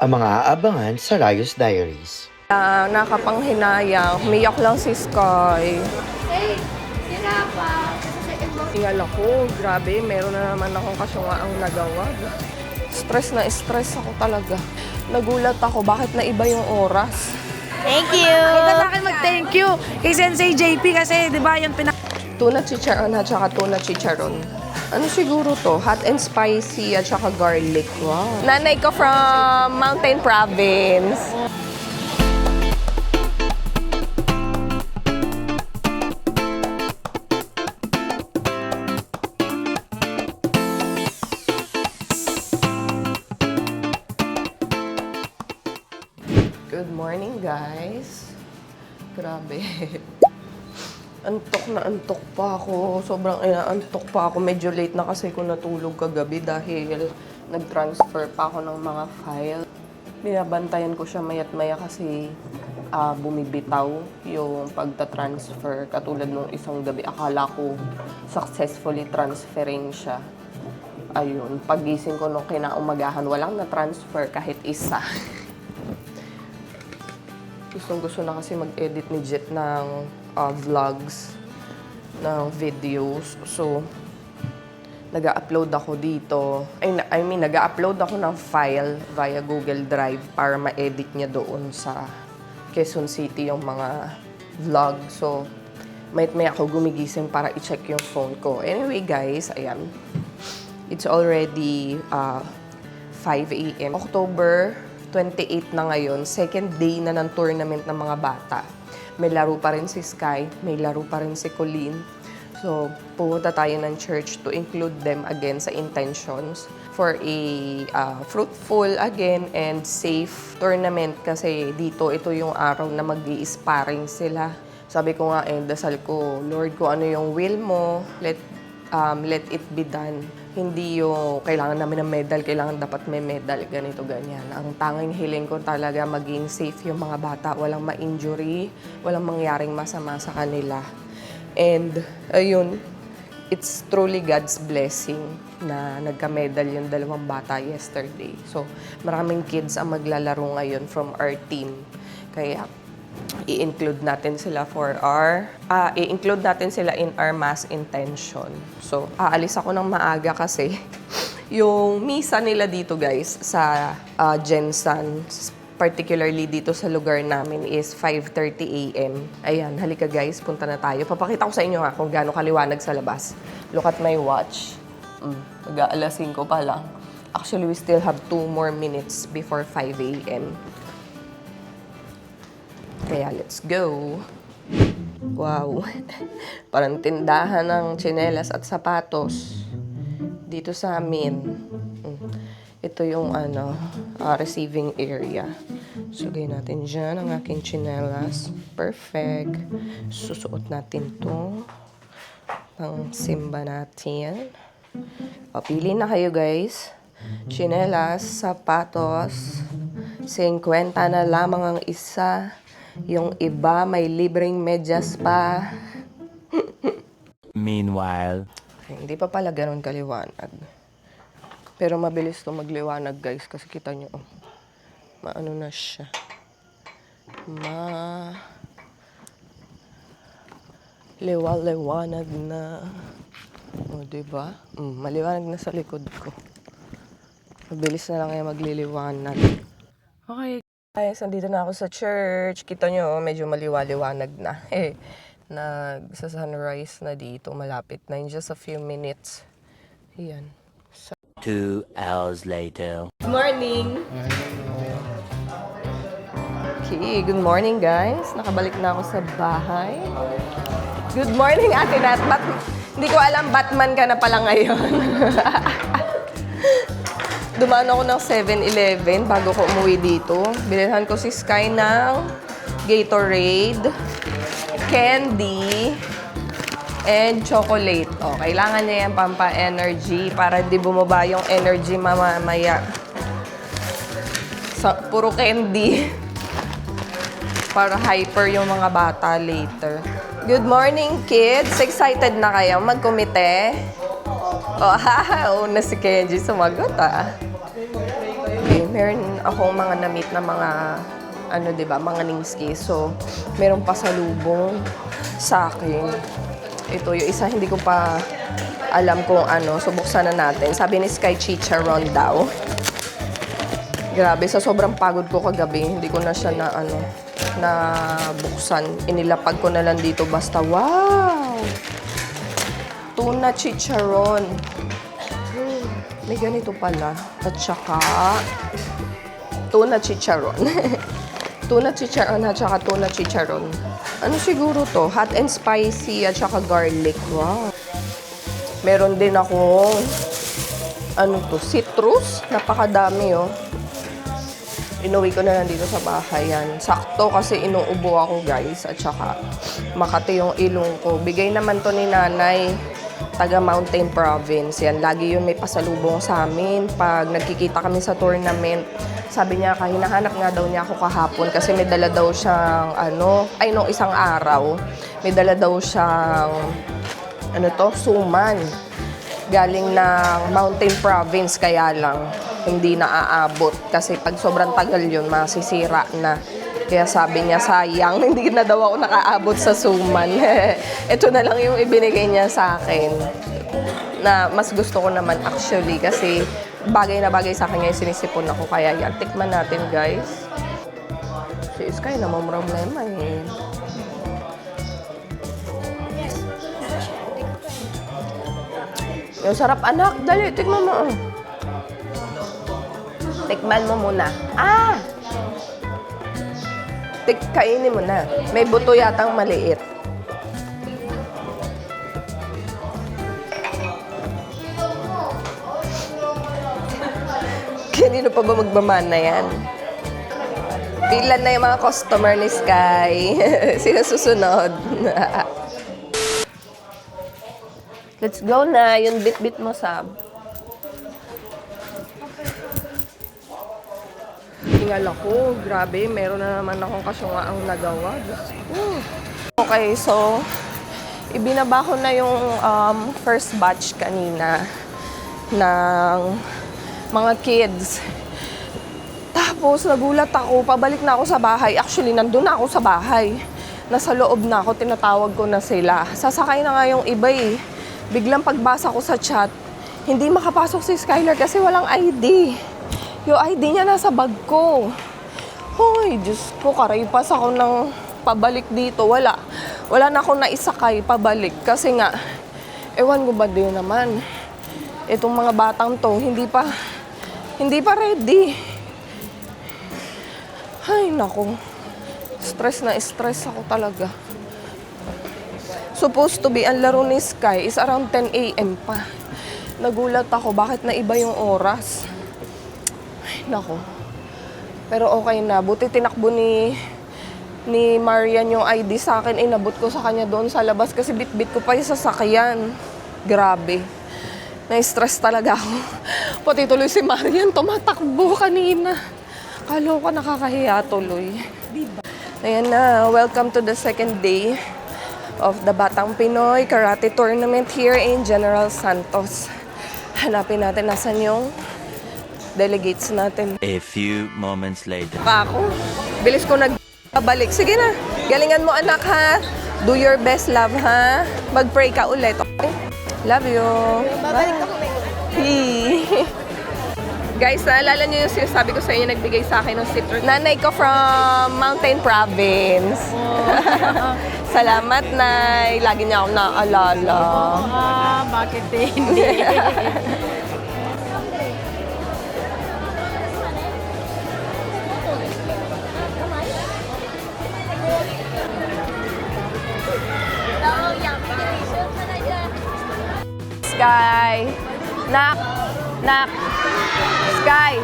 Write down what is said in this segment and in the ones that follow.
ang mga aabangan sa Rios Diaries. Ah, nakapanghinayang. Umiyak lang si Sky. Hey, sira pa. Tingal ako. Grabe, meron na naman akong kasyungaang nagawa. Stress na stress ako talaga. Nagulat ako, bakit na iba yung oras? Thank you. Ka sa akin mag-thank you kay Sensei JP kasi, di ba, yung pinak... Tuna chicharon at saka tuna chicharon. Ano siguro to? Hot and spicy at saka garlic. Wow. Nanay ko from Mountain Province. Good morning, guys. Grabe. Antok na antok pa ako. Sobrang inaantok pa ako. Medyo late na kasi ko natulog kagabi dahil nag-transfer pa ako ng mga file. Binabantayan ko siya mayat maya kasi ah, bumibitaw yung pagta-transfer. Katulad nung isang gabi, akala ko successfully transferring siya. Ayun, pagising ko nung kinaumagahan, walang na-transfer kahit isa. Gustong gusto na kasi mag-edit ni Jet ng uh, vlogs, ng videos. So, nag upload ako dito. I, mean, nag upload ako ng file via Google Drive para ma-edit niya doon sa Quezon City yung mga vlog. So, may may ako gumigising para i-check yung phone ko. Anyway, guys, ayan. It's already uh, 5 a.m. October 28 na ngayon, second day na ng tournament ng mga bata. May laro pa rin si Sky, may laro pa rin si Colleen. So, pumunta tayo ng church to include them again sa intentions for a uh, fruitful again and safe tournament kasi dito ito yung araw na mag sparring sila. Sabi ko nga eh, dasal ko, Lord, kung ano yung will mo, let um, let it be done. Hindi yung kailangan namin ng medal, kailangan dapat may medal, ganito, ganyan. Ang tanging hiling ko talaga maging safe yung mga bata, walang ma-injury, walang mangyaring masama sa kanila. And, ayun, it's truly God's blessing na nagka-medal yung dalawang bata yesterday. So, maraming kids ang maglalaro ngayon from our team. Kaya, i-include natin sila for our, ah, i-include natin sila in our mass intention. So, aalis ako ng maaga kasi yung misa nila dito guys sa uh, Jensan, particularly dito sa lugar namin is 5.30 a.m. Ayan, halika guys, punta na tayo. Papakita ko sa inyo ha kung gaano kaliwanag sa labas. Look at my watch. Mm, mag-aalas 5 pa lang. Actually, we still have two more minutes before 5 a.m. Kaya let's go. Wow. Parang tindahan ng tsinelas at sapatos dito sa amin. Mm. Ito yung ano, ah, receiving area. Sugay natin dyan ang aking tsinelas. Perfect. Susuot natin to. Pang simba natin. O, pili na kayo guys. Chinelas, sapatos, 50 na lamang ang isa. Yung iba may libreng medyas pa. Meanwhile. Ay, hindi pa pala ganun kaliwanag. Pero mabilis to magliwanag guys kasi kita nyo. Oh, maano na siya. Ma... Liwa-liwanag na. O, oh, diba? Mm, maliwanag na sa likod ko. Mabilis na lang yung magliliwanag. Okay. Guys, nandito na ako sa church. Kita nyo, medyo maliwa-liwanag na. Eh, nagsa-sunrise na dito. Malapit na in just a few minutes. Ayan. Two hours later. Good morning! Okay, good morning guys. Nakabalik na ako sa bahay. Good morning, Ate Nat. Bat hindi ko alam, Batman ka na pala ngayon. Dumaan ako ng 7-Eleven bago ko umuwi dito. Binilhan ko si Sky ng Gatorade, candy, and chocolate. O, kailangan niya yan pampa-energy para di bumaba yung energy mamamaya. Sa, puro candy. para hyper yung mga bata later. Good morning, kids! Excited na kayo magkumite? Oh, haha, una si Kenji sumagot ah. Meron akong mga namit na mga ano 'di ba, mga ningski. So, meron pa salubong sa akin. Ito yung isa hindi ko pa alam kung ano. So, buksan na natin. Sabi ni Sky Chicharon daw. Grabe, sa sobrang pagod ko kagabi, hindi ko na siya na ano, na buksan. Inilapag ko na lang dito basta, wow! Tuna chicharon. Hmm, may ganito pala. At saka, tuna chicharon. tuna chicharon at saka tuna chicharon. Ano siguro to? Hot and spicy at saka garlic. Wow. Meron din ako ano to, citrus. Napakadami oh. Inuwi ko na lang dito sa bahay yan. Sakto kasi inuubo ako guys at saka makati yung ilong ko. Bigay naman to ni nanay taga Mountain Province. Yan, lagi yun may pasalubong sa amin. Pag nagkikita kami sa tournament, sabi niya, hinahanap nga daw niya ako kahapon kasi may dala daw siyang, ano, ay no, isang araw, may dala daw siyang, ano to, suman. Galing ng Mountain Province, kaya lang, hindi na aabot. Kasi pag sobrang tagal yun, masisira na. Kaya sabi niya, sayang, hindi na daw ako nakaabot sa suman. Ito na lang yung ibinigay niya sa akin. Na mas gusto ko naman actually kasi bagay na bagay sa akin ngayon sinisipon ako. Kaya yan, tikman natin guys. Si Sky na problema eh. Yung sarap anak, dali, tikman mo. oh. Tikman mo muna. Ah! Tik, kainin mo na. May buto yatang maliit. Kanino pa ba magmamana yan? Ilan na yung mga customer ni Sky? Sino susunod? Let's go na. Yung bit-bit mo, Sab. Tingal ako. Grabe, meron na naman akong kasyungaang nagawa. Diyos ko. Okay, so, ibinaba ko na yung um, first batch kanina ng mga kids. Tapos, nagulat ako. Pabalik na ako sa bahay. Actually, nandun na ako sa bahay. Nasa loob na ako. Tinatawag ko na sila. Sasakay na nga yung iba eh. Biglang pagbasa ko sa chat, hindi makapasok si Skylar kasi walang ID. Yung ID niya nasa bag ko. Hoy, Diyos ko, karaypas ako ng pabalik dito. Wala. Wala na akong naisakay pabalik. Kasi nga, ewan ko ba din naman. Itong mga batang to, hindi pa, hindi pa ready. Ay, nako. Stress na stress ako talaga. Supposed to be, ang laro ni Sky is around 10 a.m. pa. Nagulat ako, bakit na iba yung oras? Ay, nako. Pero okay na. Buti tinakbo ni ni Marian yung ID sa akin. Inabot ko sa kanya doon sa labas kasi bit-bit ko pa yung sasakyan. Grabe. Na-stress talaga ako. Pati tuloy si Marian, tumatakbo kanina. Kalo ko nakakahiya tuloy. Ayan na, welcome to the second day of the Batang Pinoy Karate Tournament here in General Santos. Hanapin natin nasan yung delegates natin. A few moments later. Pa ako. Bilis ko nagbabalik. Sige na. Galingan mo anak ha. Do your best love ha. Mag-pray ka ulit. Okay? Love you. Babalik ako. Guys, naalala niyo yung sinasabi ko sa inyo, nagbigay sa akin ng citrus. Nanay ko from Mountain Province. Salamat, Nay. Lagi niya akong naaalala. Ah, bakit hindi? Sky. Nak. Nak. Sky.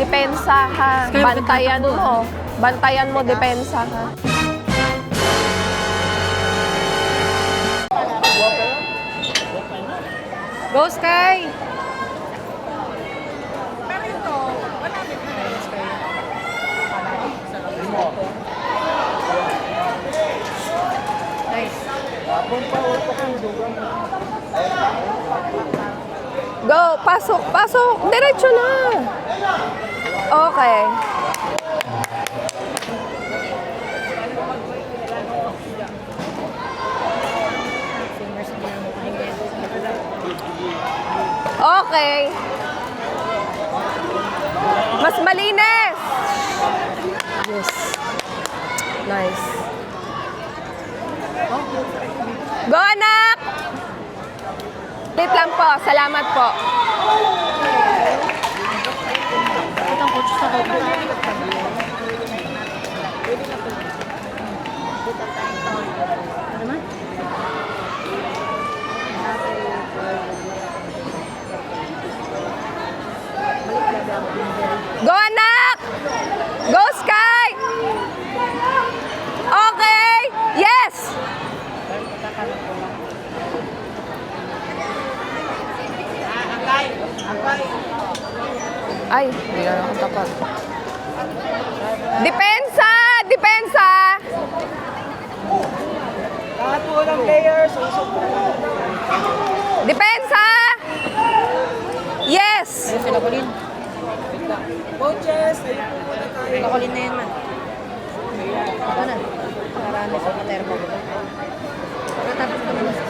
Depensa ha. Bantayan mo. Bantayan mo, depensa ha. Go, Sky! Go, pasok, pasok. Diretso na. Okay. Okay. Mas malinis. Yes. Nice. Go, anak! Wait lang po. Salamat po. Go, anak! Go, Sky! Okay! Yes! Ay, hindi na ako tapat. Depensa! Depensa! Lahat po ng Depensa! Yes! Coaches, ayun po muna tayo. Nakulin na yan man. Ito na. Marami sa katermo. Katapos ka muna sa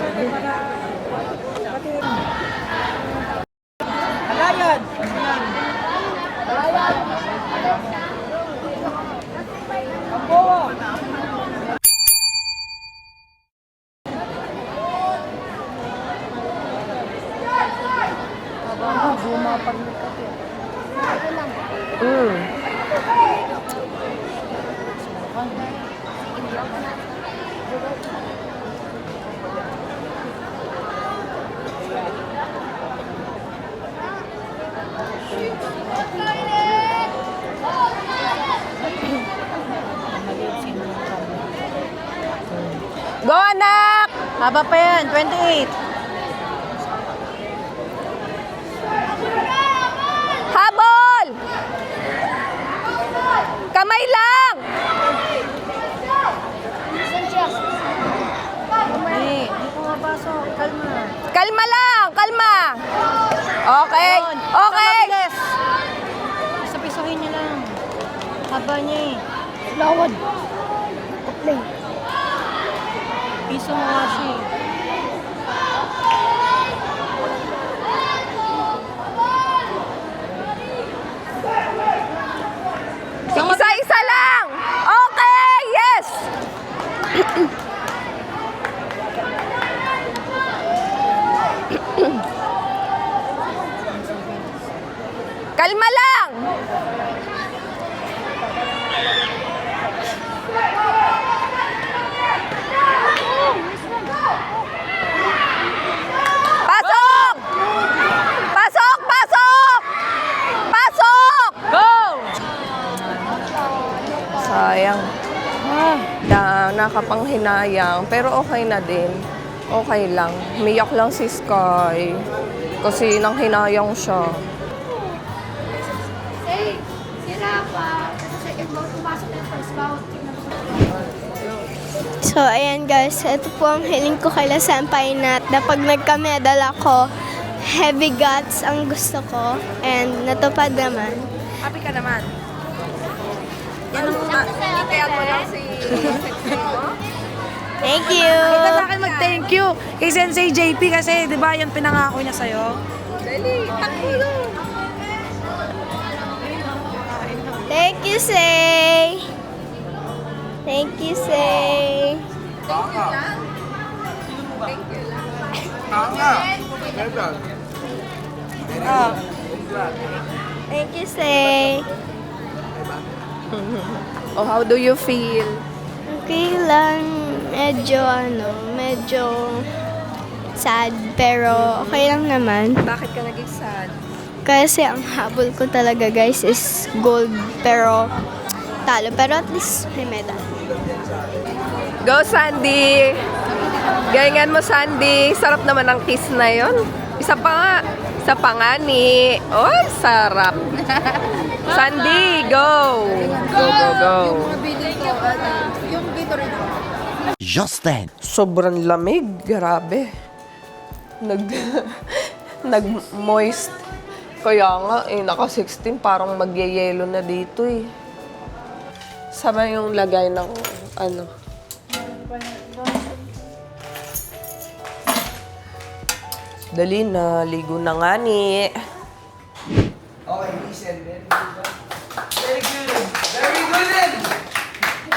Alayan! Kamboa! Mm. Go, Haba pa yan, 28. Habol! Kamay lang! Hindi, hindi ko mapasok. Kalma. Kalma lang, kalma. Okay, okay. Mabilis. Isa-pisohin niya lang. Haba niya eh. Lawad. Piso mo nga siya eh. Isa-isa lang. Okay, yes. Kalma lang. Pasok! Pasok! Pasok! Pasok! Go! Sayang. Na, nakapanghinayang. Pero okay na din. Okay lang. Umiyak lang si Sky. Kasi nang hinayang siya. Hey, si Rafa. Second bout, pumasok na yung first bout. So, ayan guys. Ito po ang hiling ko kay La Senpai na pag nagka-medal ako, heavy guts ang gusto ko. And natupad naman. Happy ka naman. Yan ang mga... Kaya mo lang si... Thank you! Ito sa akin mag-thank you kay Sensei JP kasi di ba yung pinangako niya sa'yo? Dali, takbo Thank you, Say! Thank you, Say! Thank you, Say! Oh, how do you feel? Okay lang, medyo ano, medyo sad, pero okay lang naman. Bakit ka naging sad? Kasi ang habol ko talaga guys is gold, pero talo. Pero at least may medal. Go, Sandy! Galingan mo, Sandy. Sarap naman ang kiss na yon. Isa pa nga. Isa pa nga ni. Oy, sarap. Sandy, go! Go, go, go. Just then. Sobrang lamig. Grabe. Nag... Nag-moist. Kaya nga, eh, naka-16, parang magyayelo na dito eh. Sama yung lagay ng, ano. Dali na, ligo na nga ni. Okay, listen. Very good. Very good din.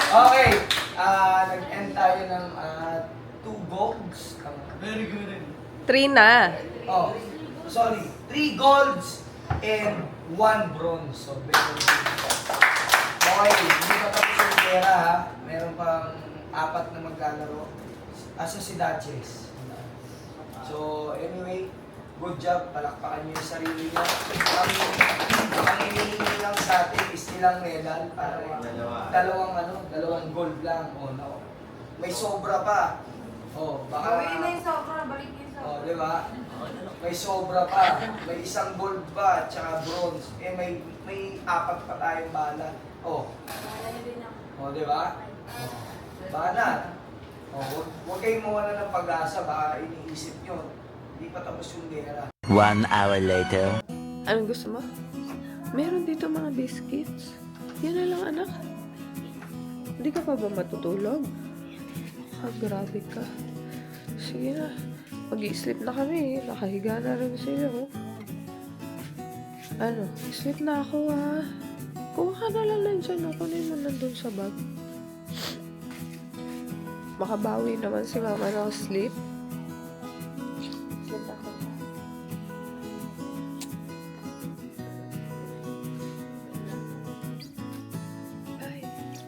Okay. Ah, nag-end tayo ng ah, two golds. Very good din. Trina. Oh, sorry. Three golds and one bronze. So, very good. Okay, hindi pa tapos yung pera ha. Meron pang apat na maglalaro. Asa si Duchess? So, anyway, good job. Palakpakan niyo yung sarili niyo. Ang, ang hinihingi lang sa atin is ilang medal para dalawang ano, dalawang gold lang. Oh, no. May sobra pa. Oh, baka... Gawin na yung sobra, balik yung sobra. Oh, di ba? May sobra pa. May isang gold pa, tsaka bronze. Eh, may may apat pa tayong bala. Oh. Oh, di ba? Oh. Banat. Oh, huwag, kayong mawala ng pag-asa. Baka iniisip nyo. Hindi pa tapos yung gera. One hour later. Anong gusto mo? Meron dito mga biscuits. Yan na lang, anak. Hindi ka pa ba matutulog? Ah, grabe ka. Sige na. Mag-i-sleep na kami. Nakahiga na rin sila, oh. Ano? Sleep na ako, ha? Kuha ka na lang nandyan. oh. Kunin mo nandun sa bag. Makabawi naman si mama ng sleep.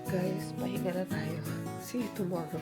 Guys, pahinga na tayo. See you tomorrow.